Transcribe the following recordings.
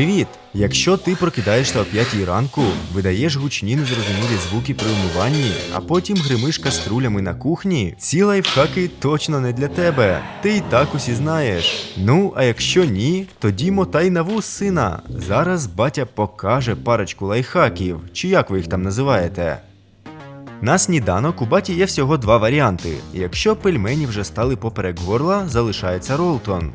Привіт! Якщо ти прокидаєшся о 5 ранку, видаєш гучні незрозумілі звуки при умиванні, а потім гримиш каструлями на кухні, ці лайфхаки точно не для тебе. Ти і так усі знаєш. Ну, а якщо ні, тоді мотай на вуз сина. Зараз батя покаже парочку лайфхаків, чи як ви їх там називаєте. На сніданок у баті є всього два варіанти. Якщо пельмені вже стали поперек горла, залишається ролтон.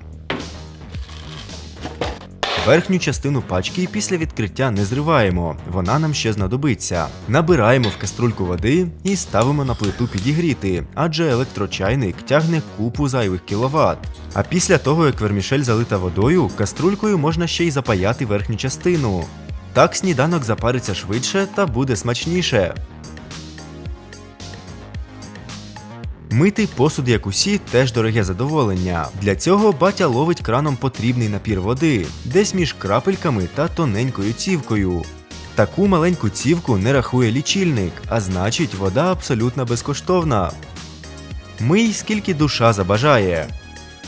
Верхню частину пачки після відкриття не зриваємо, вона нам ще знадобиться. Набираємо в каструльку води і ставимо на плиту підігріти, адже електрочайник тягне купу зайвих кіловат. А після того, як вермішель залита водою, каструлькою можна ще й запаяти верхню частину. Так сніданок запариться швидше та буде смачніше. Мити посуд, як усі, теж дороге задоволення. Для цього батя ловить краном потрібний напір води, десь між крапельками та тоненькою цівкою. Таку маленьку цівку не рахує лічильник, а значить, вода абсолютно безкоштовна. Мий скільки душа забажає.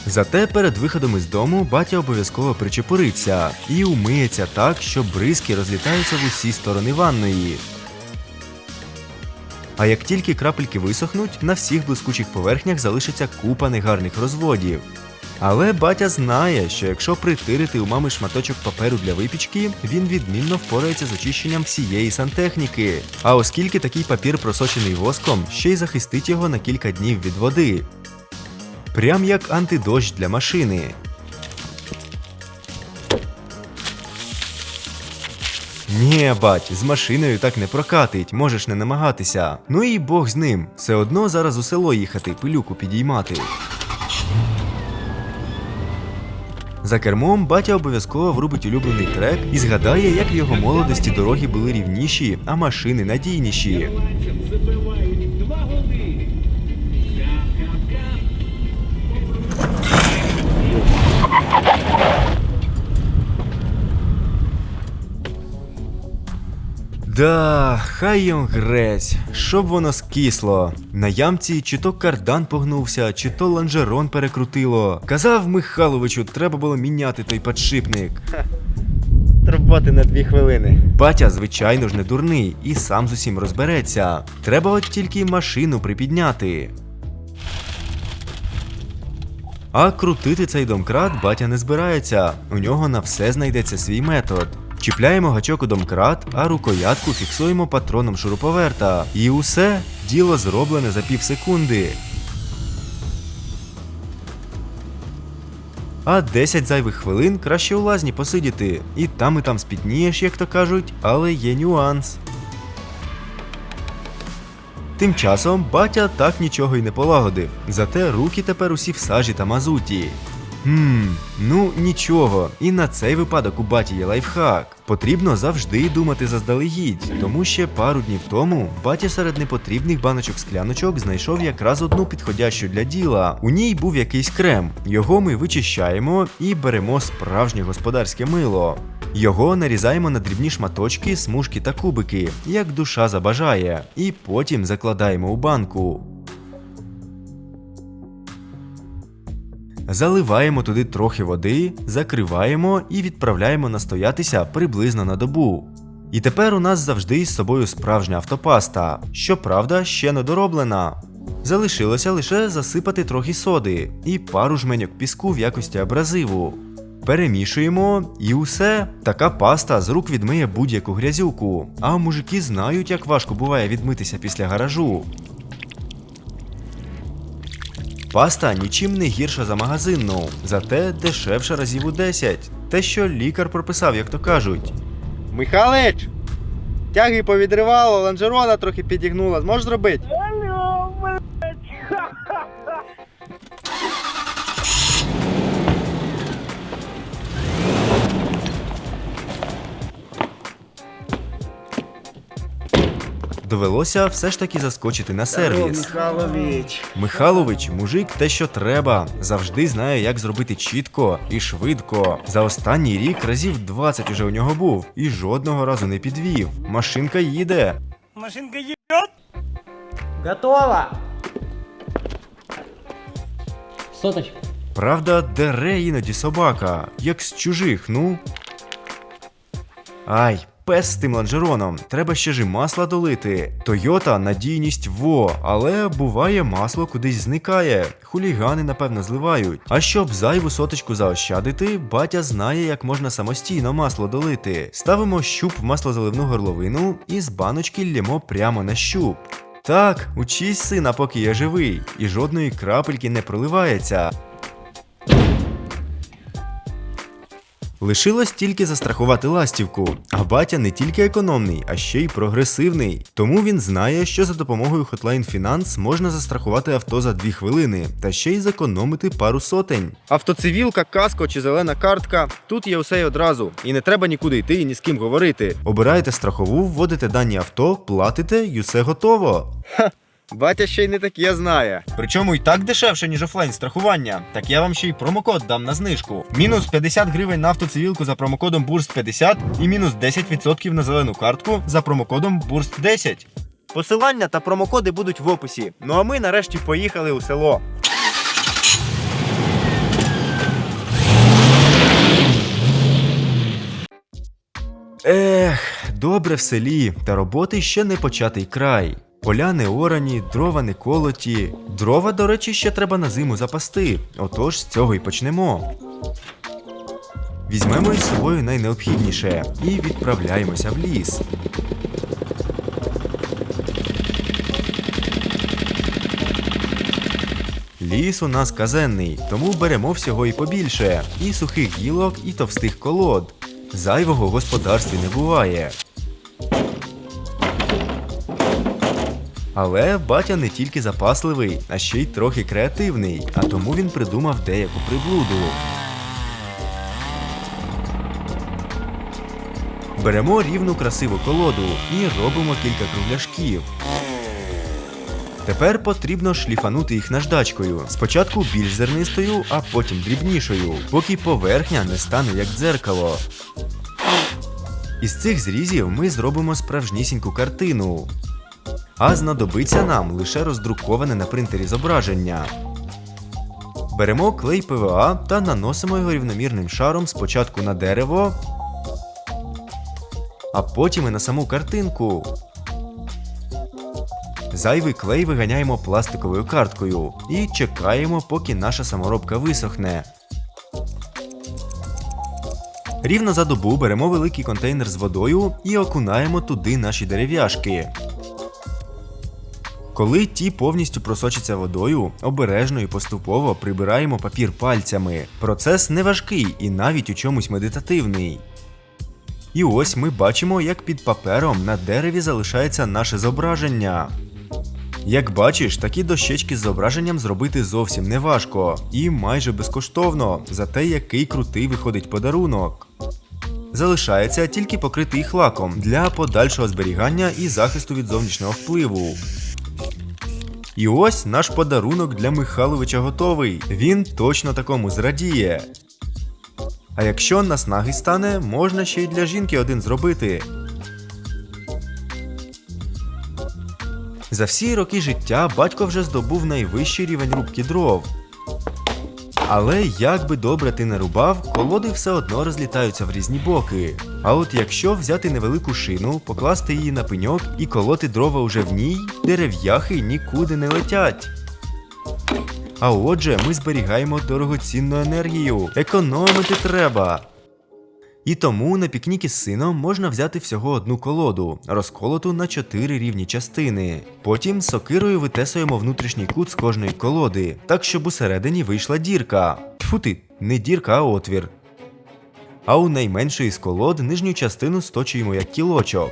Зате перед виходом із дому батя обов'язково причепуриться і умиється так, що бризки розлітаються в усі сторони ванної. А як тільки крапельки висохнуть, на всіх блискучих поверхнях залишиться купа негарних розводів. Але батя знає, що якщо притирити у мами шматочок паперу для випічки, він відмінно впорається з очищенням всієї сантехніки. А оскільки такий папір просочений воском, ще й захистить його на кілька днів від води. Прям як антидощ для машини. Ні, бать, з машиною так не прокатить, можеш не намагатися. Ну і Бог з ним. Все одно зараз у село їхати, пилюку підіймати. За кермом батя обов'язково врубить улюблений трек і згадає, як в його молодості дороги були рівніші, а машини надійніші. Да, хай йом грець, щоб воно скисло. На ямці чи то кардан погнувся, чи то ланжерон перекрутило. Казав Михайловичу, треба було міняти той подшипник. Роботи на дві хвилини. Батя, звичайно ж, не дурний і сам з усім розбереться. Треба от тільки машину припідняти. А крутити цей домкрат батя не збирається. У нього на все знайдеться свій метод. Чіпляємо гачок у домкрат, а рукоятку фіксуємо патроном шуруповерта. І усе діло зроблене за пів секунди. А 10 зайвих хвилин краще у лазні посидіти. І там і там спітнієш, як то кажуть, але є нюанс. Тим часом батя так нічого й не полагодив, зате руки тепер усі в сажі та мазуті. Хм, ну нічого, і на цей випадок у баті є лайфхак. Потрібно завжди думати заздалегідь, тому ще пару днів тому батя серед непотрібних баночок скляночок знайшов якраз одну підходящу для діла. У ній був якийсь крем. Його ми вичищаємо і беремо справжнє господарське мило. Його нарізаємо на дрібні шматочки, смужки та кубики, як душа забажає, і потім закладаємо у банку. Заливаємо туди трохи води, закриваємо і відправляємо настоятися приблизно на добу. І тепер у нас завжди із собою справжня автопаста, щоправда, ще не дороблена. Залишилося лише засипати трохи соди і пару жменьок піску в якості абразиву. Перемішуємо і усе. Така паста з рук відмиє будь-яку грязюку. А мужики знають, як важко буває відмитися після гаражу. Паста нічим не гірша за магазинну, зате дешевша разів у 10. Те, що лікар прописав, як то кажуть. Михалич! Тяги повідривало, ланжерона трохи підігнула. Зможеш зробити? Довелося все ж таки заскочити на сервіс. Михайлович. Михайлович, мужик, те, що треба, завжди знає, як зробити чітко і швидко. За останній рік разів 20 уже у нього був і жодного разу не підвів. Машинка їде. Машинка едет? Готова! Соточка. Правда, дере іноді собака, як з чужих, ну. Ай, пес з тим лонжероном. Треба ще ж і масла долити. Тойота надійність во, але буває масло кудись зникає. Хулігани, напевно, зливають. А щоб зайву соточку заощадити, батя знає, як можна самостійно масло долити. Ставимо щуп в маслозаливну горловину і з баночки лємо прямо на щуп. Так, учись, сина, поки я живий, і жодної крапельки не проливається. Лишилось тільки застрахувати ластівку, а батя не тільки економний, а ще й прогресивний. Тому він знає, що за допомогою Hotline Finance можна застрахувати авто за 2 хвилини та ще й зекономити пару сотень. Автоцивілка, каско чи зелена картка. Тут є усе й одразу. І не треба нікуди йти і ні з ким говорити. Обираєте страхову, вводите дані авто, платите і все готово. Батя ще й не таке знає. Причому і так дешевше, ніж офлайн страхування. Так я вам ще й промокод дам на знижку. Мінус 50 гривень на автоцивілку за промокодом Бурст 50 і мінус 10% на зелену картку за промокодом Бурст 10. Посилання та промокоди будуть в описі. Ну а ми нарешті поїхали у село. Ех, добре в селі, та роботи ще не початий край. Поля неорані, дрова не колоті. Дрова, до речі, ще треба на зиму запасти. Отож з цього й почнемо. Візьмемо із собою найнеобхідніше і відправляємося в ліс. Ліс у нас казенний, тому беремо всього і побільше. І сухих гілок, і товстих колод. Зайвого в господарстві не буває. Але батя не тільки запасливий, а ще й трохи креативний, а тому він придумав деяку приблуду. Беремо рівну красиву колоду і робимо кілька кругляшків. Тепер потрібно шліфанути їх наждачкою. Спочатку більш зернистою, а потім дрібнішою, поки поверхня не стане як дзеркало. Із цих зрізів ми зробимо справжнісіньку картину. А знадобиться нам лише роздруковане на принтері зображення. Беремо клей ПВА та наносимо його рівномірним шаром спочатку на дерево, а потім і на саму картинку. Зайвий клей виганяємо пластиковою карткою і чекаємо, поки наша саморобка висохне. Рівно за добу беремо великий контейнер з водою і окунаємо туди наші дерев'яшки. Коли ті повністю просочаться водою, обережно і поступово прибираємо папір пальцями. Процес не важкий і навіть у чомусь медитативний. І ось ми бачимо, як під папером на дереві залишається наше зображення. Як бачиш, такі дощечки з зображенням зробити зовсім не важко і майже безкоштовно, зате який крутий виходить подарунок. Залишається тільки покрити їх лаком для подальшого зберігання і захисту від зовнішнього впливу. І ось наш подарунок для Михайловича готовий. Він точно такому зрадіє. А якщо наснаги стане, можна ще й для жінки один зробити. За всі роки життя батько вже здобув найвищий рівень рубки дров. Але як би добре ти не рубав, колоди все одно розлітаються в різні боки. А от якщо взяти невелику шину, покласти її на пеньок і колоти дрова уже в ній, дерев'яхи нікуди не летять. А отже, ми зберігаємо дорогоцінну енергію. Економити треба. І тому на пікнік із сином можна взяти всього одну колоду, розколоту на чотири рівні частини. Потім сокирою витесуємо внутрішній кут з кожної колоди, так щоб усередині вийшла дірка. Тьфу ти, не дірка, а отвір. А у найменшої з колод нижню частину сточуємо як кілочок.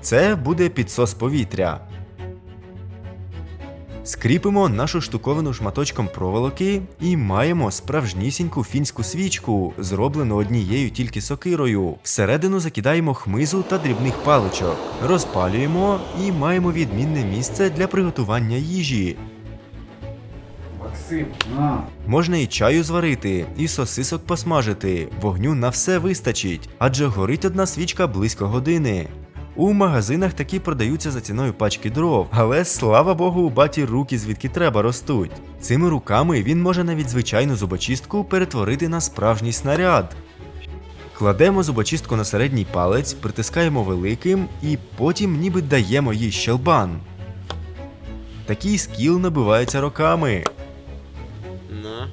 Це буде підсос повітря. Скріпимо нашу штуковину шматочком проволоки і маємо справжнісіньку фінську свічку, зроблену однією тільки сокирою. Всередину закидаємо хмизу та дрібних паличок, розпалюємо і маємо відмінне місце для приготування їжі. Максим, на. Можна і чаю зварити, і сосисок посмажити. Вогню на все вистачить, адже горить одна свічка близько години. У магазинах такі продаються за ціною пачки дров, але слава Богу, у баті руки звідки треба ростуть. Цими руками він може навіть звичайну зубочистку перетворити на справжній снаряд. Кладемо зубочистку на середній палець, притискаємо великим і потім ніби даємо їй щелбан. Такий скіл набивається роками. На.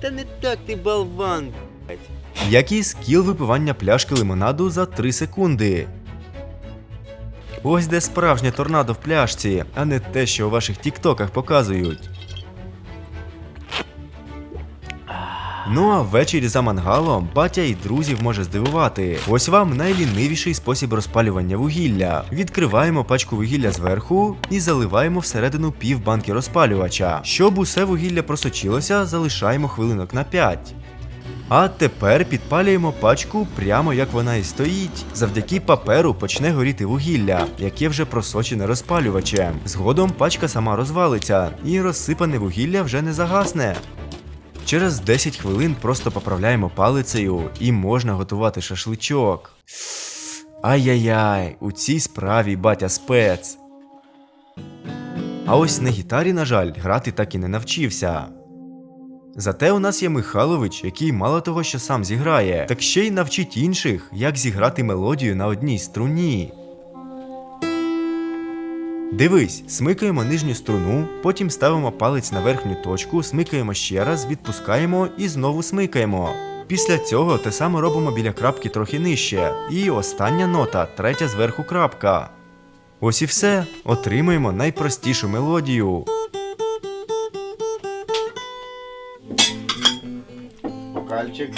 Та не так ти болван, блядь. Як і скіл випивання пляшки лимонаду за 3 секунди. Ось де справжнє торнадо в пляшці, а не те, що у ваших тіктоках показують. Ну а ввечері за мангалом батя і друзів може здивувати. Ось вам найлінивіший спосіб розпалювання вугілля. Відкриваємо пачку вугілля зверху і заливаємо всередину пів банки розпалювача. Щоб усе вугілля просочилося, залишаємо хвилинок на 5. А тепер підпалюємо пачку прямо як вона і стоїть. Завдяки паперу почне горіти вугілля, яке вже просочене розпалювачем. Згодом пачка сама розвалиться, і розсипане вугілля вже не загасне. Через 10 хвилин просто поправляємо палицею і можна готувати шашличок. Ай-яй-яй, у цій справі батя спец. А ось на гітарі, на жаль, грати так і не навчився. Зате у нас є Михайлович, який мало того, що сам зіграє, так ще й навчить інших, як зіграти мелодію на одній струні. Дивись, смикаємо нижню струну, потім ставимо палець на верхню точку, смикаємо ще раз, відпускаємо і знову смикаємо. Після цього те саме робимо біля крапки трохи нижче. І остання нота, третя зверху крапка. Ось і все. Отримуємо найпростішу мелодію. Бокальчик.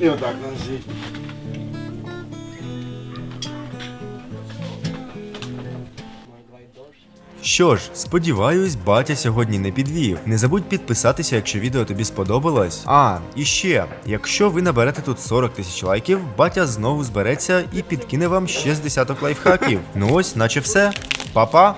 І отак на ножі. Що ж, сподіваюсь, батя сьогодні не підвів. Не забудь підписатися, якщо відео тобі сподобалось. А, і ще, якщо ви наберете тут 40 тисяч лайків, батя знову збереться і підкине вам ще з десяток лайфхаків. Ну ось, наче все. Па-па!